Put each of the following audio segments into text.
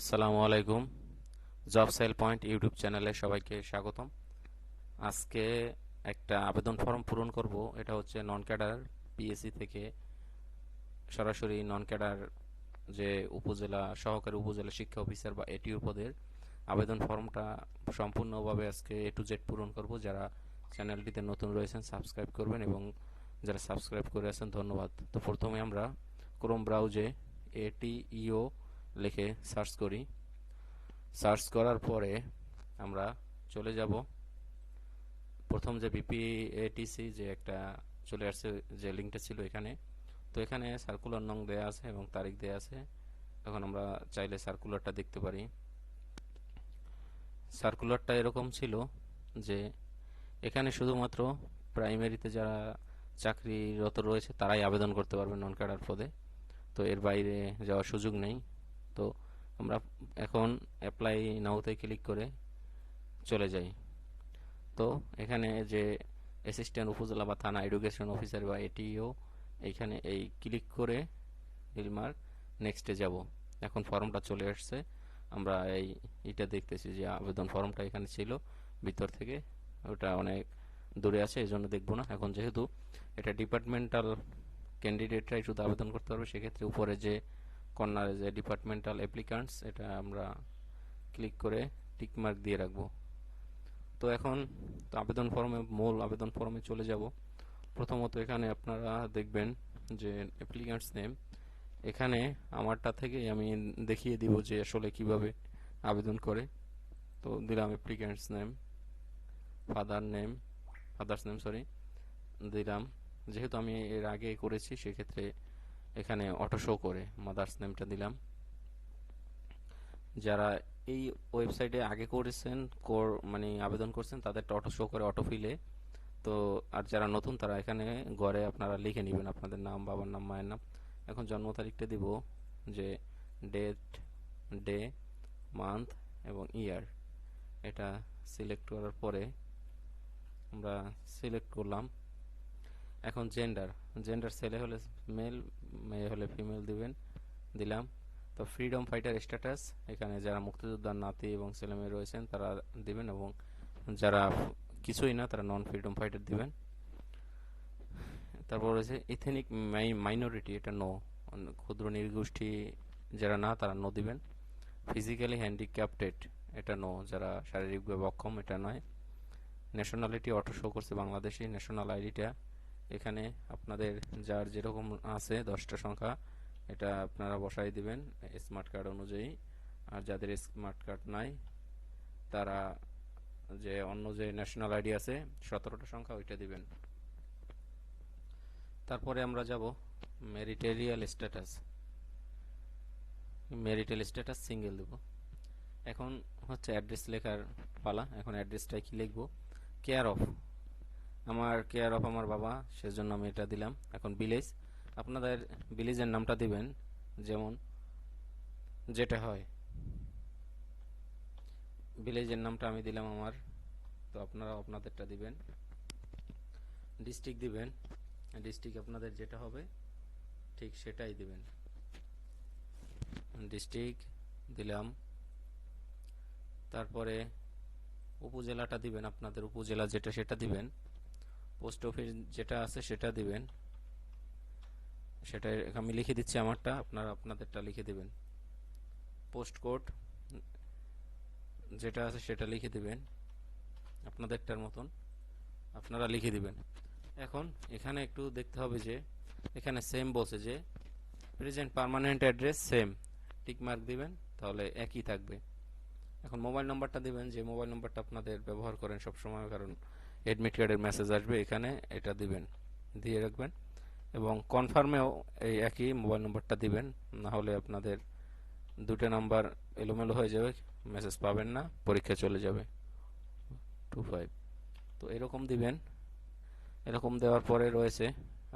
আসসালামু আলাইকুম। Job sell point YouTube চ্যানেলে সবাইকে স্বাগতম। আজকে একটা আবেদন ফর্ম পূরণ করব। এটা হচ্ছে নন ক্যাডার পিএসসি থেকে। সরাসরি নন ক্যাডার যে উপজেলা, সহকারী উপজেলা শিক্ষা অফিসার বা এটিও পদের আবেদন ফর্মটা সম্পূর্ণভাবে আজকে এ টু জেড পূরণ করব। যারা চ্যানেলটিতে নতুন রয়েছেন, সাবস্ক্রাইব করবেন এবং যারা সাবস্ক্রাইব করে আছেন, ধন্যবাদ। তো প্রথমে আমরা ক্রোম ব্রাউজে এটিইও লিখে সার্চ করি। সার্চ করার পরে আমরা চলে যাব। প্রথম যে বিপিএটিসি যে একটা চলে আসছে, যে লিঙ্কটা ছিল এখানে। তো এখানে সার্কুলার নং দেয়া আছে এবং তারিখ দেয়া আছে। এখন আমরা চাইলে সার্কুলারটা দেখতে পারি। সার্কুলারটা এরকম ছিল যে এখানে শুধুমাত্র প্রাইমারিতে যারা চাকরিরত রয়েছে, তারাই আবেদন করতে পারবে নন ক্যাডার পদে। তো এর বাইরে যাওয়ার সুযোগ নেই। তো আমরা এখন অ্যাপ্লাই নাওতে ক্লিক করে চলে যাই। তো এখানে যে অ্যাসিস্ট্যান্ট উপজেলা বা থানা এডুকেশন অফিসার বা এটিও এইখানে এই ক্লিক করে রিলমার্ক নেক্সটে যাব। এখন ফর্মটা চলে আসছে। আমরা এই এটা দেখতেছি যে আবেদন ফর্মটা এখানে ছিল, ভিতর থেকে ওটা অনেক দূরে আছে, এই জন্য দেখব না। এখন যেহেতু এটা ডিপার্টমেন্টাল ক্যান্ডিডেটরাই শুধু আবেদন করতে পারবে, সেক্ষেত্রে উপরে যে কর্নারে যে ডিপার্টমেন্টাল অ্যাপ্লিকান্টস এটা আমরা ক্লিক করে টিক মার্ক দিয়ে রাখব। তো এখন আবেদন ফর্মে মূল আবেদন ফর্মে চলে যাব। প্রথমত এখানে আপনারা দেখবেন যে অ্যাপ্লিকান্টস নেম এখানে আমারটা থেকে আমি দেখিয়ে দিব যে আসলে কীভাবে আবেদন করে। তো দিলাম applicants name father name father's name sorry দিলাম। যেহেতু আমি এর আগে করেছি, সেক্ষেত্রে এখানে অটো শো করে মাদার্স নেমটা দিলাম। যারা এই ওয়েবসাইটে আগে করেছেন, কোর মানে আবেদন করছেন তাদেরটা অটো শো করে অটো ফিলে তো, আর যারা নতুন, তারা এখানে ঘরে আপনারা লিখে নেবেন আপনাদের নাম, বাবার নাম, মায়ের নাম। এখন জন্ম তারিখটা দিব যে ডেট ডে মান্থ এবং ইয়ার এটা সিলেক্ট করার পরে আমরা সিলেক্ট করলাম। এখন জেন্ডার জেন্ডার ছেলে হলে মেল মেয়ে হলে ফিমেল দিবেন, দিলাম। তো ফ্রিডম ফাইটার স্ট্যাটাস এখানে যারা মুক্তিযোদ্ধার নাতি এবং ছেলে মেয়ে রয়েছেন, তারা দিবেন এবং যারা কিছুই না, তারা নন ফ্রিডম ফাইটার দিবেন। তারপর রয়েছে ইথেনিক মাইনরিটি এটা নো ক্ষুদ্র নির্গোষ্ঠী যারা না, তারা নো দিবেন। ফিজিক্যালি হ্যান্ডিক্যাপ্টেড এটা নো যারা শারীরিকভাবে অক্ষম এটা নয়। ন্যাশনালিটি অটো শো করছে বাংলাদেশি ন্যাশনাল আইডিটা এখানে আপনাদের যার যেরকম আছে দশটা সংখ্যা, এটা আপনারা বসাই দিবেন স্মার্ট কার্ড অনুযায়ী। আর যাদের স্মার্ট কার্ড নাই, তারা যে অন্য যে ন্যাশনাল আইডি আছে, সতেরোটা সংখ্যা ওইটা দিবেন। তারপরে আমরা যাব মেরিটেরিয়াল স্ট্যাটাস। মেরিটাল স্ট্যাটাস সিঙ্গেল দেব। এখন হচ্ছে অ্যাড্রেস লেখার পালা। এখন অ্যাড্রেসটাই কি লিখব? কেয়ার অফ আমার কেয়ার অফ আমার বাবা, সেজন্য আমি এটা দিলাম। এখন ভিলেজ আপনাদের ভিলেজের নামটা দিবেন, যেমন যেটা হয়। ভিলেজের নামটা আমি দিলাম আমার, তো আপনারা আপনাদেরটা দিবেন। ডিস্ট্রিক্ট দিবেন ডিস্ট্রিক্ট আপনাদের যেটা হবে, ঠিক সেটাই দিবেন। ডিস্ট্রিক্ট দিলাম। তারপরে উপজেলাটা দিবেন, আপনাদের উপজেলা যেটা সেটা দিবেন। পোস্ট অফিস যেটা আছে সেটা দিবেন। সেটা আমি লিখে দিচ্ছি আমারটা, আপনারা আপনাদেরটা লিখে দিবেন। পোস্ট কোড যেটা আছে সেটা লিখে দিবেন, আপনাদেরটার মতন আপনারা লিখে দিবেন। এখন এখানে একটু দেখতে হবে যে, এখানে সেম বলছে যে present permanent address same tick mark দিবেন, তাহলে একই থাকবে। এখন মোবাইল নাম্বারটা দিবেন, যে মোবাইল নাম্বারটা আপনাদের ব্যবহার করেন সব সময় কারণ এডমিট কার্ডের মেসেজ আসবে এখানে, এটা দিবেন, দিয়ে রাখবেন। এবং কনফার্মেও এই একই মোবাইল নাম্বারটা দিবেন, না হলে আপনাদের দুটো নাম্বার এলোমেলো হয়ে যাবে মেসেজ পাবেন না, পরীক্ষা চলে যাবে। টু ফাইভ তো এরকম দিবেন। এরকম দেওয়ার পরে রয়েছে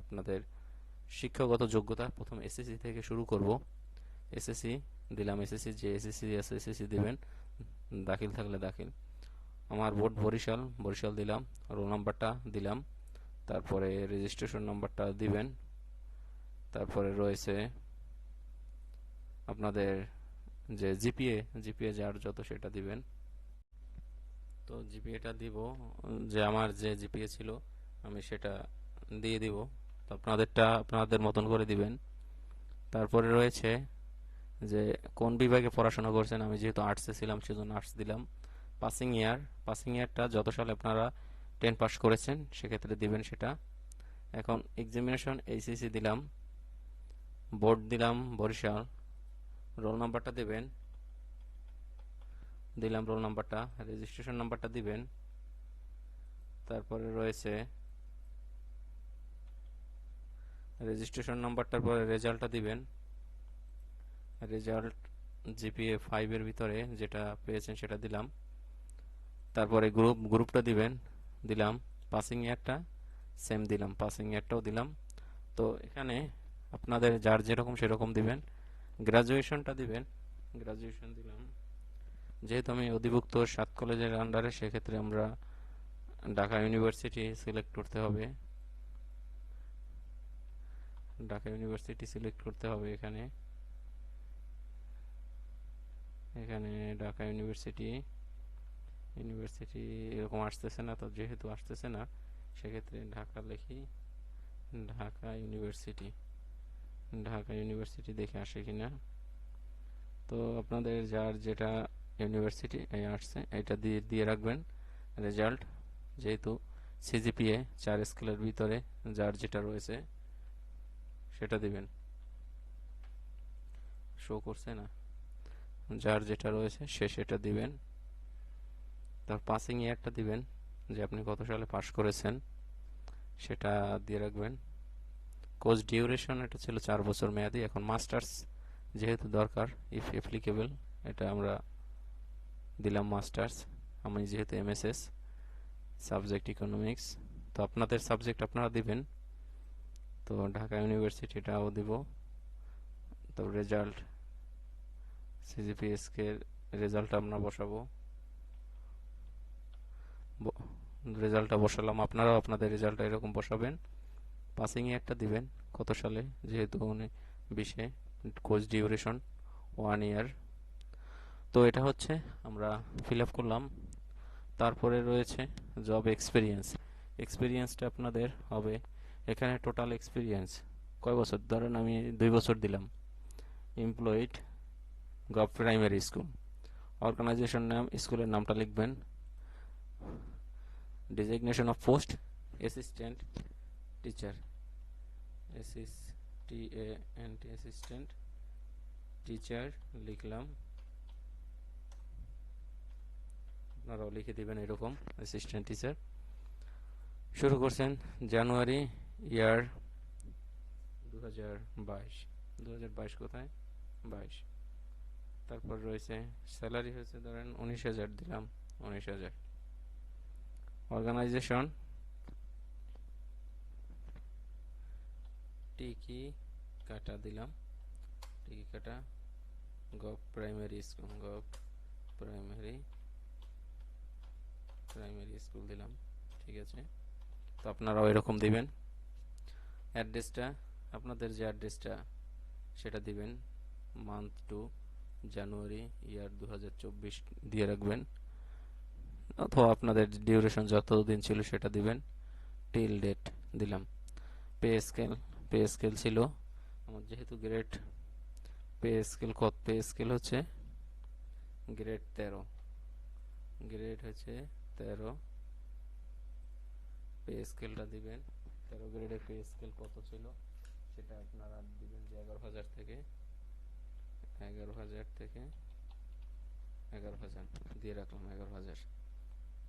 আপনাদের শিক্ষাগত যোগ্যতা। প্রথম এসএসসি থেকে শুরু করব। এসএসসি দিলাম এসএসসি যে এসএসসি আছে এসএসসি দিবেন। দাখিল থাকলে দাখিল। আমার ভোট বরিশাল বরিশাল দিলাম রোল নাম্বারটা দিলাম, তারপরে রেজিস্ট্রেশন নাম্বারটা দিবেন, তারপরে রয়েছে আপনাদের যে জিপিএ জিপিএ যার যত সেটা দিবেন। তো জিপিএটা দিব, যে আমার যে জিপিএ ছিল, আমি সেটা দিয়ে দিব। তো আপনাদেরটা আপনাদের মতন করে দিবেন। তারপরে রয়েছে যে কোন বিভাগে পড়াশোনা করছেন, আমি যেহেতু আর্টসে ছিলাম, সেজন্য আর্টস দিলাম। পাসিং ইয়ার পাসিং ইয়ারটা যত সালে আপনারা টেন পাস করেছেন, সেক্ষেত্রে দিবেন সেটা। এখন এক্সামিনেশন এইচএসসি দিলাম বোর্ড দিলাম বরিশাল রোল নাম্বারটা দেবেন, দিলাম রোল নাম্বারটা রেজিস্ট্রেশন নাম্বারটা দিবেন, তারপরে রয়েছে রেজিস্ট্রেশন নাম্বারটার পরে রেজাল্টটা দিবেন। রেজাল্ট জিপিএ ফাইভের ভিতরে যেটা পেয়েছেন সেটা দিলাম। তারপরে গ্রুপ গ্রুপটা দিবেন, দিলাম পাসিং ইয়ারটা সেম দিলাম পাসিং ইয়ারটাও দিলাম। তো এখানে আপনাদের যার যেরকম সেরকম দিবেন। গ্রাজুয়েশনটা দিবেন গ্রাজুয়েশন দিলাম। যেহেতু আমি অধিভুক্ত সাত কলেজের আন্ডারে সেক্ষেত্রে আমরা ঢাকা ইউনিভার্সিটি সিলেক্ট করতে হবে। ঢাকা ইউনিভার্সিটি সিলেক্ট করতে হবে এখানে। এখানে ঢাকা ইউনিভার্সিটি ইউনিভার্সিটি এরকম আসতেছে না, তো যেহেতু আসতেছে না, সেক্ষেত্রে ঢাকা লিখি, ঢাকা ইউনিভার্সিটি। ঢাকা ইউনিভার্সিটি দেখে আসে কি না তো আপনাদের যার যেটা ইউনিভার্সিটি এই আসছে, এটা দিয়ে দিয়ে রাখবেন রেজাল্ট। যেহেতু সিজিপিএ চার স্কেলের ভিতরে যার যেটা রয়েছে, সেটা দিবেন। শো করছে না। যার যেটা রয়েছে, সে সেটা দিবেন। তার পাসিং ইয়ারটা দিবেন, যে আপনি কত সালে পাস করেছেন, সেটা দিয়ে রাখবেন। কোর্স ডিউরেশন এটা ছিল চার বছর মেয়াদি, এখন মাস্টার্স যেহেতু দরকার ইফ অ্যাপ্লিকেবল এটা আমরা দিলাম মাস্টার্স আমি যেহেতু এমএসএস সাবজেক্ট ইকোনমিক্স তো আপনাদের সাবজেক্ট আপনারা দিবেন। তো ঢাকা ইউনিভার্সিটিটাও দিব। তো রেজাল্ট সিজিপিএসকে রেজাল্ট আমরা বসাবো। রেজাল্টটা বসালাম। আপনারাও আপনাদের রেজাল্টটা এরকম বসাবেন। পাসিং একটা দিবেন কত সালে? যেহেতু উনি বিশে কোর্স ডিউরেশন ওয়ান ইয়ার তো এটা হচ্ছে, আমরা ফিল আপ করলাম। তারপরে রয়েছে জব এক্সপিরিয়েন্স এক্সপিরিয়েন্সটা আপনাদের হবে এখানে টোটাল এক্সপিরিয়েন্স কয় বছর? ধরেন আমি দুই বছর দিলাম। Employed gov primary school organisation নাম স্কুলের নামটা লিখবেন। Teacher axis T A N T assistant teacher লিখলাম। আপনারাও লিখে দিবেন এরকম অ্যাসিস্ট্যান্ট টিচার শুরু করছেন জানুয়ারি ইয়ার দু হাজার বাইশ। দু হাজার বাইশ কোথায়? বাইশ। তারপর রয়েছে স্যালারি হয়েছে ধরেন উনিশ হাজার, দিলাম উনিশ হাজার। অর্গানাইজেশন টিকি কাটা দিলাম টিকি কাটা gov primary school gov primary primary school দিলাম ঠিক আছে? তো আপনারাও এরকম দিবেন। অ্যাড্রেসটা আপনাদের যে অ্যাড্রেসটা সেটা দিবেন। মান্থ টু জানুয়ারি ইয়ার দু হাজার চব্বিশ দিয়ে রাখবেন। অথবা আপনাদের ডিউরেশন যত দিন ছিল সেটা দিবেন টিল ডেট দিলাম। পে স্কেল পে স্কেল ছিল আমার যেহেতু গ্রেড পে স্কেল কত? পে স্কেল হচ্ছে গ্রেড তেরো। গ্রেড হচ্ছে তেরো। পে স্কেলটা দিবেন। তেরো গ্রেডের পে স্কেল কত ছিল? সেটা আপনারা দিবেন যে এগারো হাজার থেকে, এগারো হাজার থেকে এগারো হাজার, দিয়ে রাখলাম এগারো হাজার।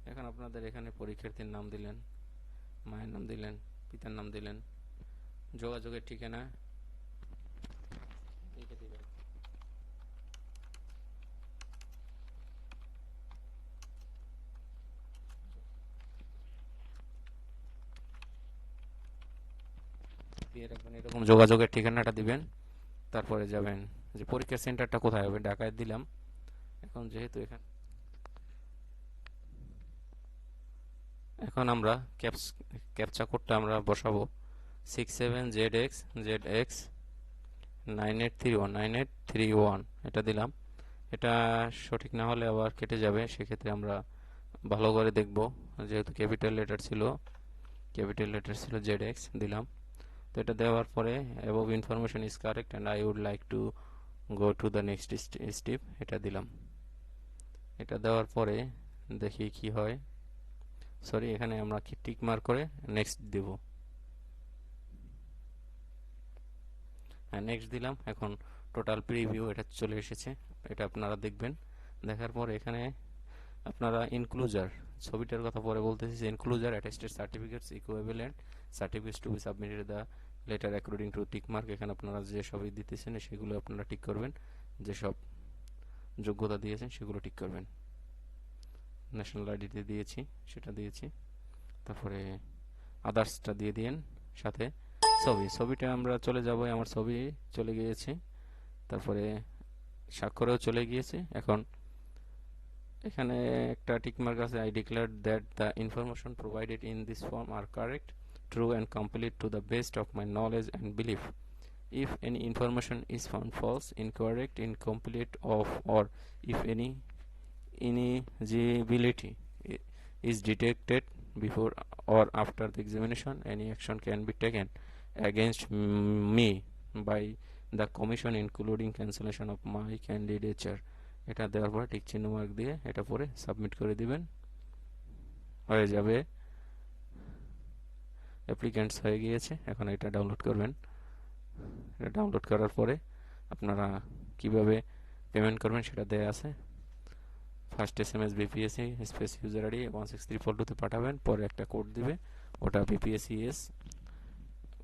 এখন আপনাদের এখানে পরীক্ষার্থীর নাম দিলেন, মায়ের নাম দিলেন, পিতার নাম দিলেন, যোগাযোগের ঠিকানা লিখে দিবেন। এরকম যোগাযোগের ঠিকানাটা দিবেন, তারপরে যাবেন যে পরীক্ষার সেন্টারটা কোথায় হবে, ঢাকায় দিলাম। এখন যেহেতু এখানে এখন আমরা ক্যাপস, ক্যাপচা কোডটা আমরা বসাবো। Six seven Z X Z X nine eight three one nine eight three one এটা দিলাম। এটা সঠিক না হলে আবার কেটে যাবে, সেক্ষেত্রে আমরা ভালো করে দেখব। যেহেতু ক্যাপিটাল লেটার ছিল ক্যাপিটাল লেটার ছিল জেড এক্স দিলাম। তো এটা দেওয়ার পরে above information is correct and I would like to go to the next step এটা দিলাম। এটা দেওয়ার পরে দেখি কি হয়। সরি এখানে আমরা কি টিক মার্ক করে নেক্সট দেব? হ্যাঁ নেক্সট দিলাম। এখন টোটাল প্রিভিউ এটা চলে এসেছে। এটা আপনারা দেখবেন। দেখার পর এখানে আপনারা ইনক্লুজার ছবিটার কথা পরে বলতেছি যে enclosure attested certificates equivalent certificates to be submitted the letter according to tick mark এখানে আপনারা যে সবই দিতেছেন, সেগুলো আপনারা টিক করবেন। যেসব যোগ্যতা দিয়েছেন, সেগুলো টিক করবেন। ন্যাশনাল আইডিতে দিয়েছি, সেটা দিয়েছি। তারপরে আদার্সটা দিয়ে দিন সাথে। ছবি, ছবিটা আমরা চলে যাব, আমার ছবি চলে গিয়েছে। তারপরে স্বাক্ষরেও চলে গিয়েছে। এখন এখানে একটা টিকমার্ক আছে I declare that the information provided in this form are correct true and complete to the best of my knowledge and belief if any information is found false, incorrect, incomplete of, or if any ineligibility is detected before or after the examination any action can be taken against me by the commission including cancellation of my candidature এটা দেওয়ার পর tick চিহ্ন mark দিয়ে এটা পরে submit করে দিবেন হয়ে যাবে অ্যাপ্লিক্যান্টস হয়ে গিয়েছে এখন এটা ডাউনলোড করবেন এটা ডাউনলোড করার পরে আপনারা কীভাবে পেমেন্ট করবেন সেটা দেয়া আছে first S M S BPSC space user ID one six three four টুতে পাঠাবেন, পরে একটা কোড দিবে, ওটা বিপিএসসি এস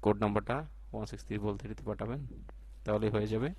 কোড নাম্বারটা ওয়ান সিক্স থ্রি ফোর থ্রিতে পাঠাবেন, তাহলেই হয়ে যাবে।